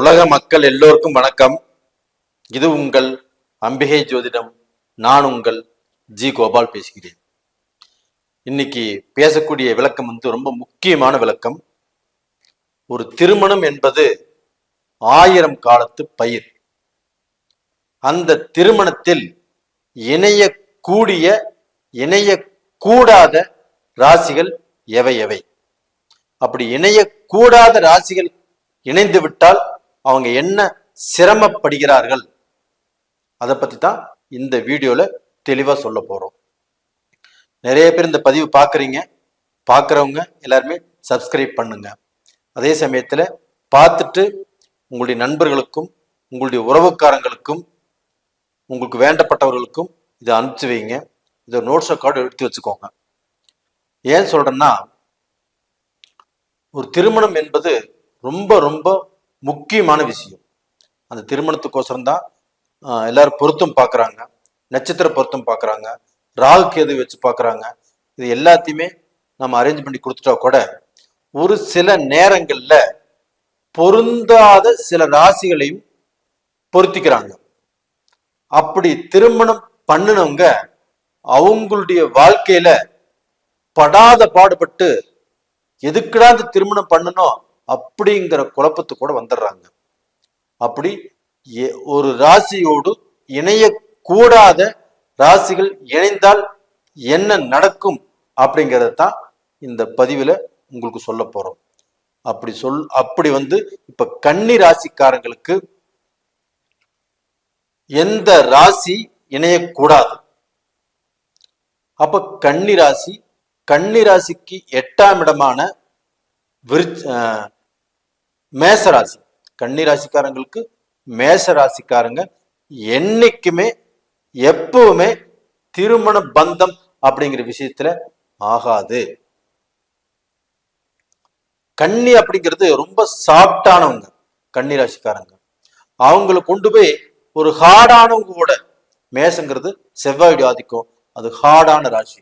உலக மக்கள் எல்லோருக்கும் வணக்கம். இது உங்கள் அம்பிகை ஜோதிடம். நான் உங்கள் ஜி கோபால் பேசுகிறேன். இன்னைக்கு பேசக்கூடிய விளக்கம் வந்து ரொம்ப முக்கியமான விளக்கம். ஒரு திருமணம் என்பது ஆயிரம் காலத்து பயிர். அந்த திருமணத்தில் இணையக்கூடிய இணையக்கூடாத ராசிகள் எவை எவை? அப்படி இணையக்கூடாத ராசிகள் இணைந்து விட்டால் அவங்க என்ன சிரமப்படுகிறார்கள்? அதை பற்றி தான் இந்த வீடியோவில் தெளிவாக சொல்ல போகிறோம் நிறைய பேர் இந்த பதிவு பார்க்குறீங்க பார்க்குறவங்க எல்லாருமே சப்ஸ்கிரைப் பண்ணுங்க. அதே சமயத்தில் பார்த்துட்டு உங்களுடைய நண்பர்களுக்கும் உங்களுடைய உறவுக்காரங்களுக்கும் உங்களுக்கு வேண்டப்பட்டவர்களுக்கும் இதை அனுப்பிச்சு வைங்க. இதை நோட்ஸ் கார்டு எடுத்து வச்சுக்கோங்க. ஏன் சொல்கிறேன்னா ஒரு திருமணம் என்பது ரொம்ப ரொம்ப முக்கியமான விஷயம். அந்த திருமணத்துக்கோசரம் தான் எல்லாரும் பொருத்தம் பார்க்குறாங்க நட்சத்திர பொருத்தம் பார்க்குறாங்க ராகு கேது வச்சு பார்க்குறாங்க இது எல்லாத்தையுமே நம்ம அரேஞ்ச் பண்ணி கொடுத்துட்டா கூட ஒரு சில நேரங்களில் பொருந்தாத சில ராசிகளையும் பொருத்திக்கிறாங்க. அப்படி திருமணம் பண்ணினவங்க அவங்களுடைய வாழ்க்கையில படாத பாடுபட்டு எதுக்குடா இந்த திருமணம் பண்ணணும்? அப்படிங்கிற குழப்பத்து கூட வந்துடுறாங்க அப்படி எ- ஒரு ராசியோடு இணையக்கூடாத ராசிகள் இணைந்தால் என்ன நடக்கும் அப்படிங்கிறத தான் இந்த பதிவுல உங்களுக்கு சொல்ல போறோம். அப்படி சொல் அப்படி வந்து இப்ப கன்னி ராசிக்காரங்களுக்கு எந்த ராசி இணையக்கூடாது? அப்ப கன்னி ராசி கன்னி ராசிக்கு எட்டாம் இடமான விருச் அஹ், மேச ராசி கன்னி ராசிக்காரங்களுக்கு மேச ராசிக்காரங்க என்னைக்குமே எப்பவுமே திருமண பந்தம் அப்படிங்கிற விஷயத்துல ஆகாது. கன்னி அப்படிங்கிறது ரொம்ப சாஃப்டானவங்க கன்னி ராசிக்காரங்க அவங்களை கொண்டு போய் ஒரு ஹார்டானவங்க கூட மேசங்கிறது செவ்வாயுடைய ஆதிக்கம் அது ஹார்டான ராசி.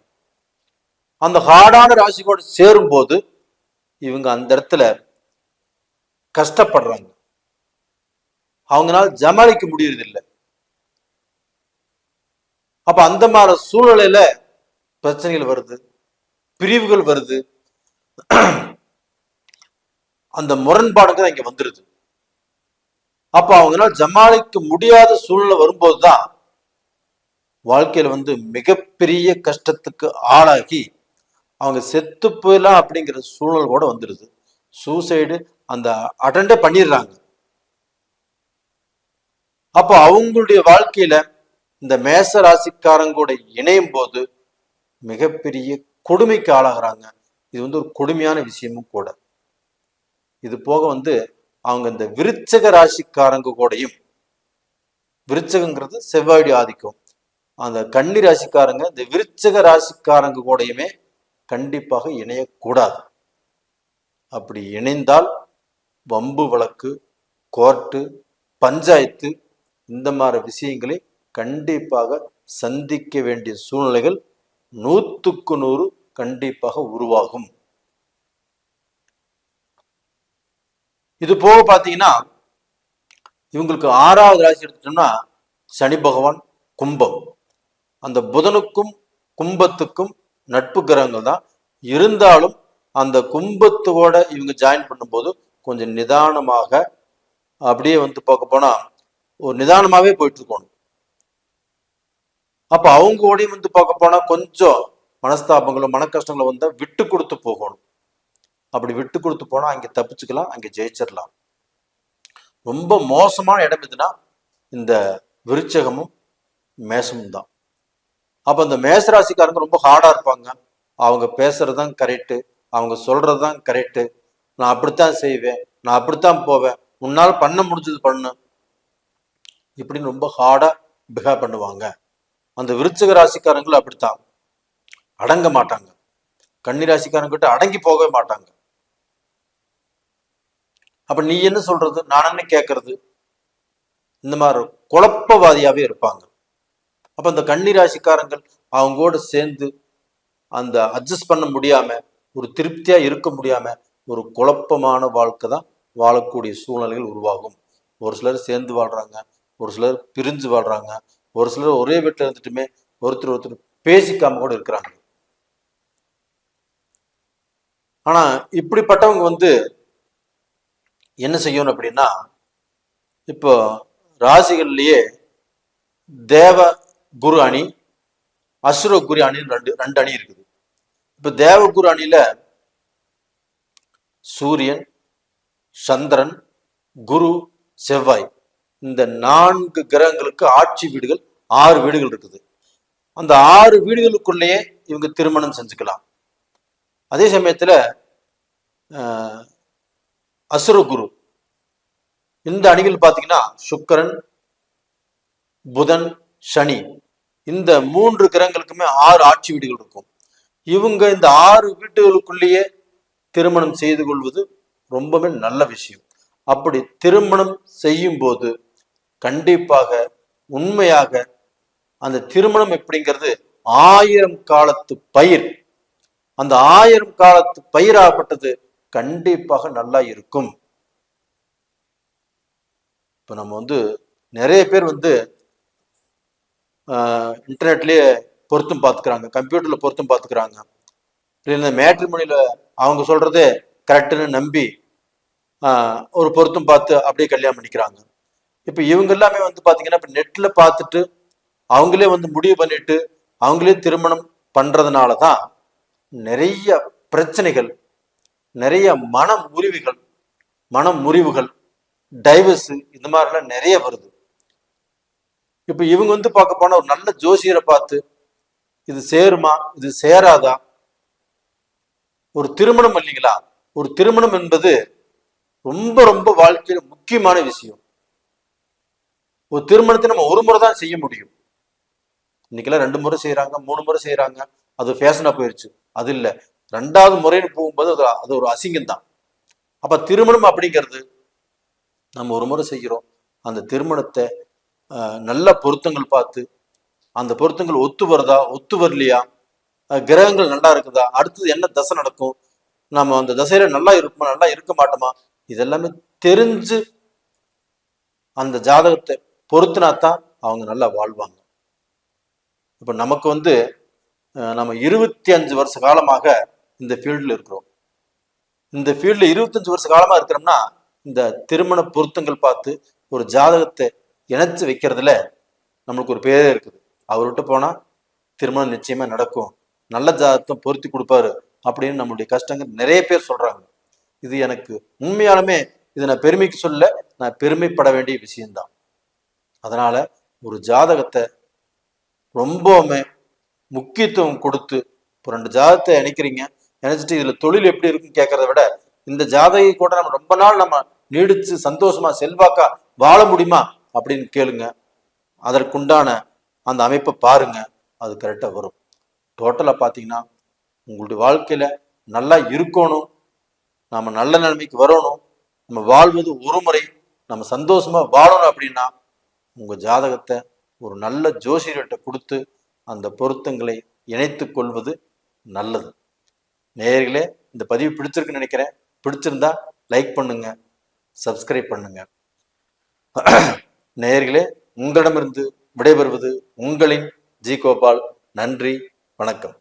அந்த ஹார்டான ராசி கூட சேரும்போது இவங்க அந்த இடத்துல கஷ்டப்படுறாங்க. அவங்களால ஜமாளிக்க முடியறதில்லை. அப்ப அந்த மாதிரி சூழ்நிலையில பிரச்சனைகள் வருது பிரிவுகள் வருது. அந்த முரண்பாடுங்க இங்க வந்துருது. அப்ப அவங்களால ஜமாளிக்க முடியாத சூழ்நிலை வரும்போதுதான் வாழ்க்கையில வந்து மிகப்பெரிய கஷ்டத்துக்கு ஆளாகி அவங்க செத்து போயிடலாம் அப்படிங்கிற சூழல் கூட வந்துடுது சூசைடு அந்த அட்டண்டே பண்ணிடுறாங்க. அப்போ அவங்களுடைய வாழ்க்கையில இந்த மேச ராசிக்காரங்கூட இணையும் போது மிகப்பெரிய கொடுமைக்கு ஆளாகிறாங்க. இது வந்து ஒரு கொடுமையான விஷயமும் கூட. இது போக வந்து அவங்க இந்த விருச்சக ராசிக்காரங்க கூடயும் விருச்சகங்கிறது செவ்வாயுடைய ஆதிக்கம். அந்த கன்னி ராசிக்காரங்க இந்த விருச்சக ராசிக்காரங்க கூடயுமே கண்டிப்பாக இணையக்கூடாது. அப்படி இணைந்தால் வம்பு வழக்கு கோர்ட்டு பஞ்சாயத்து இந்த மாதிரி விஷயங்களை கண்டிப்பாக சந்திக்க வேண்டிய சூழ்நிலைகள் நூற்றுக்கு நூறு கண்டிப்பாக உருவாகும். இது போக பார்த்தீங்கன்னா இவங்களுக்கு ஆறாவது ராசி எடுத்துட்டோம்னா சனி பகவான் கும்பம். அந்த புதனுக்கும் கும்பத்துக்கும் நட்பு கிரகங்கள் தான். இருந்தாலும் அந்த கும்பத்தோட இவங்க ஜாயின் பண்ணும்போது கொஞ்சம் நிதானமாக அப்படியே வந்து பார்க்க போனா ஒரு நிதானமாவே போயிட்டு இருக்கணும். அப்போ அவங்க கூடயும் வந்து பார்க்க போனா கொஞ்சம் மனஸ்தாபங்களும் மன கஷ்டங்களும் வந்தால் விட்டு கொடுத்து போகணும். அப்படி விட்டு கொடுத்து போனா அங்க தப்பிச்சுக்கலாம் அங்கே ஜெயிச்சிடலாம். ரொம்ப மோசமான இடம் எதுனா இந்த விருச்சகமும் மேசமும் தான். அப்போ இந்த மேசராசிக்காரங்க ரொம்ப ஹார்டாக இருப்பாங்க. அவங்க பேசுறதுதான் கரெக்டு அவங்க சொல்றதுதான் கரெக்டு நான் அப்படித்தான் செய்வேன் நான் அப்படித்தான் போவேன். உன்னால் பண்ண முடிஞ்சது பண்ணு. இப்படின்னு ரொம்ப ஹார்டா பிஹேவ் பண்ணுவாங்க. அந்த விருச்சிக ராசிக்காரங்களும் அப்படித்தான். அடங்க மாட்டாங்க. கன்னி ராசிக்காரங்கிட்ட அடங்கி போகவே மாட்டாங்க. அப்ப நீ என்ன சொல்றது? நான் என்ன கேட்கறது இந்த மாதிரி குழப்பவாதியாவே இருப்பாங்க. அப்ப அந்த கன்னி ராசிக்காரங்கள் அவங்களோட சேர்ந்து அந்த அட்ஜஸ்ட் பண்ண முடியாம ஒரு திருப்தியா இருக்க முடியாம ஒரு குழப்பமான வாழ்க்கை தான் வாழக்கூடிய சூழ்நிலைகள் உருவாகும். ஒரு சிலர் சேர்ந்து வாழ்றாங்க ஒரு சிலர் பிரிஞ்சு வாழ்றாங்க ஒரு சிலர் ஒரே வீட்டில் இருந்துட்டுமே ஒருத்தர் ஒருத்தர் பேசிக்காம கூட இருக்கிறாங்க. ஆனா இப்படிப்பட்டவங்க வந்து என்ன செய்யணும் அப்படின்னா இப்போ ராசிகள்லயே தேவ குரு அணி அசுர குரு அணின்னு ரெண்டு ரெண்டு அணி இருக்குது. இப்ப தேவ குரு அணியில சூரியன் சந்திரன் குரு செவ்வாய். இந்த நான்கு கிரகங்களுக்கு ஆட்சி வீடுகள் ஆறு வீடுகள் இருக்குது. அந்த ஆறு வீடுகளுக்குள்ளேயே இவங்க திருமணம் செஞ்சுக்கலாம். அதே சமயத்துல ஆஹ், அசுர குரு. இந்த அணிகள் பார்த்தீங்கன்னா சுக்கிரன் புதன் சனி. இந்த மூன்று கிரகங்களுக்குமே ஆறு ஆட்சி வீடுகள் இருக்கும். இவங்க இந்த ஆறு வீடுகளுக்குள்ளேயே திருமணம் செய்து கொள்வது ரொம்பவே நல்ல விஷயம். அப்படி திருமணம் செய்யும் போது கண்டிப்பாக உண்மையாக அந்த திருமணம் எப்படிங்கிறது ஆயிரம் காலத்து பயிர். அந்த ஆயிரம் காலத்து பயிராகப்பட்டது கண்டிப்பாக நல்லா இருக்கும். இப்போ நம்ம வந்து நிறைய பேர் வந்து இன்டர்நெட்லேயே பொருத்தும் பார்த்துக்கிறாங்க கம்ப்யூட்டரில் பொருத்தும் பார்த்துக்கிறாங்க இல்லை மேட்ரிமோனியில் அவங்க சொல்கிறதே கரெக்டுன்னு நம்பி ஒரு பொருத்தம் பார்த்து அப்படியே கல்யாணம் பண்ணிக்கிறாங்க. இப்போ இவங்க எல்லாமே வந்து பார்த்தீங்கன்னா இப்போ நெட்டில் பார்த்துட்டு அவங்களே வந்து முடிவு பண்ணிட்டு அவங்களே திருமணம் பண்ணுறதுனால தான் நிறைய பிரச்சனைகள் நிறைய மன முறிவுகள் மன முறிவுகள் டைவர்ஸு இந்த மாதிரிலாம் நிறைய வருது. இப்போ இவங்க வந்து பார்க்க போனால் ஒரு நல்ல ஜோசியரை பார்த்து இது சேருமா இது சேராதா ஒரு திருமணம் இல்லைங்களா? ஒரு திருமணம் என்பது ரொம்ப ரொம்ப வாழ்க்கையில முக்கியமான விஷயம். ஒரு திருமணத்தை நம்ம ஒரு முறை தான் செய்ய முடியும். இன்னைக்கெல்லாம் ரெண்டு முறை செய்யறாங்க மூணு முறை செய்யறாங்க அது ஃபேஷனா போயிருச்சு. அது இல்ல. ரெண்டாவது முறைன்னு போகும்போது அது அது ஒரு அசிங்கம் தான். அப்ப திருமணம் அப்படிங்கிறது நம்ம ஒரு முறை செய்கிறோம். அந்த திருமணத்தை நல்ல பொருத்தங்கள் பார்த்து அந்த பொருத்தங்கள் ஒத்து வருதா ஒத்து வரலையா கிரகங்கள் நல்லா இருக்குதா? அடுத்தது என்ன தசை நடக்கும்? நம்ம அந்த தசையில நல்லா இருக்குமா நல்லா இருக்க மாட்டோமா? இதெல்லாமே தெரிஞ்சு அந்த ஜாதகத்தை பொருத்தினா தான் அவங்க நல்லா வாழ்வாங்க. இப்போ நமக்கு வந்து நம்ம இருபத்தி அஞ்சு வருஷ காலமாக இந்த ஃபீல்டில் இருக்கிறோம். இந்த ஃபீல்டில் இருபத்தஞ்சு வருஷ காலமா இருக்கிறோம்னா இந்த திருமண பொருத்தங்கள் பார்த்து ஒரு ஜாதகத்தை இணைச்சு வைக்கிறதுல நம்மளுக்கு ஒரு பேரே இருக்குது. அவர்கிட்ட போனா திருமணம் நிச்சயமா நடக்கும். நல்ல ஜாதகத்தை பொருத்தி கொடுப்பாரு அப்படின்னு நம்மளுடைய கஷ்டங்கள் நிறைய பேர் சொல்றாங்க. இது எனக்கு உண்மையாலுமே இது நான் பெருமைக்கு சொல்ல நான் பெருமைப்பட வேண்டிய விஷயம்தான். அதனால ஒரு ஜாதகத்தை ரொம்பவுமே முக்கியத்துவம் கொடுத்து இப்போ ரெண்டு ஜாதகத்தை இணைக்கிறீங்க நினைச்சிட்டு இதுல தொழில் எப்படி இருக்குன்னு கேட்கறத விட இந்த ஜாதகை கூட நம்ம ரொம்ப நாள் நம்ம நீடிச்சு சந்தோஷமா செல்வாக்கா வாழ முடியுமா அப்படின்னு கேளுங்க. அதற்குண்டான அந்த அமைப்பை பாருங்க அது கரெக்டாக வரும். டோட்டலாக பார்த்தீங்கன்னா உங்களுடைய வாழ்க்கையில் நல்லா இருக்கணும் நாம் நல்ல நிலைமைக்கு வரணும் நம்ம வாழ்வது ஒரு முறை நம்ம சந்தோஷமா வாழணும் அப்படின்னா உங்கள் ஜாதகத்தை ஒரு நல்ல ஜோசியர்கிட்ட கொடுத்து அந்த பொருத்தங்களை இணைத்து கொள்வது நல்லது. நேயர்களே இந்த பதிவு பிடிச்சிருக்குன்னு நினைக்கிறேன். பிடிச்சிருந்தா லைக் பண்ணுங்க சப்ஸ்கிரைப் பண்ணுங்க. நேயர்களே உங்களிடமிருந்து விடைபெறுவது உங்களின் ஜி கோபால். நன்றி வணக்கம்.